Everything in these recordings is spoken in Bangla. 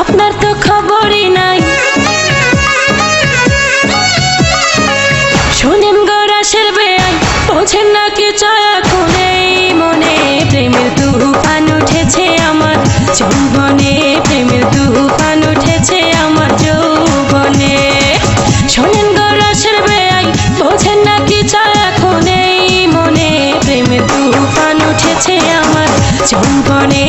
আপনার তো খবরই নাই। শোনেন গোরাসের বেআই পৌঁছেন না কি চায় মনে, প্রেমের তুফান উঠেছে আমার জীবনে। যৌবনে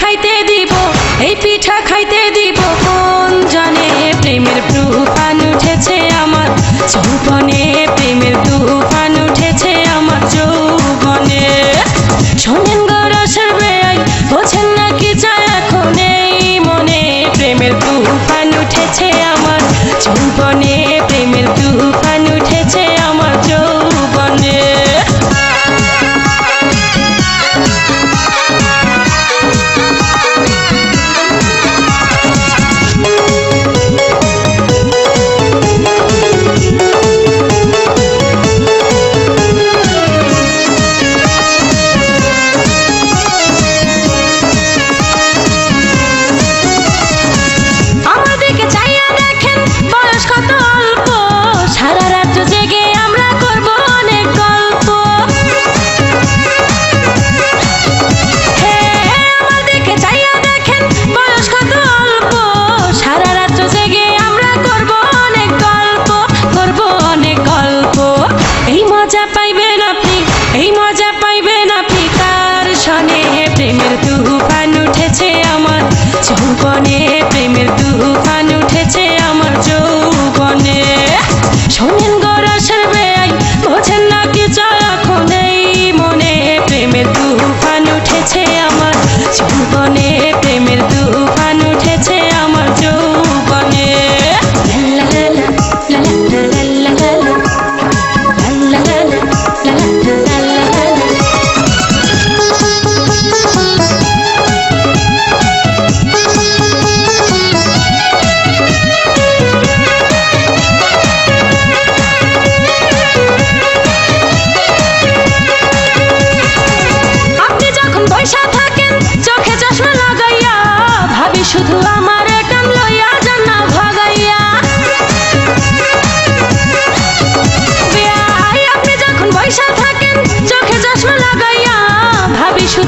খাইতে দিব, এই পিঠা খাইতে দিব। কোন জানে প্রেমের প্রুপান উঠেছে আমার চৌপনে প্রেমের দুপ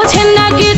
বোঝেন না কি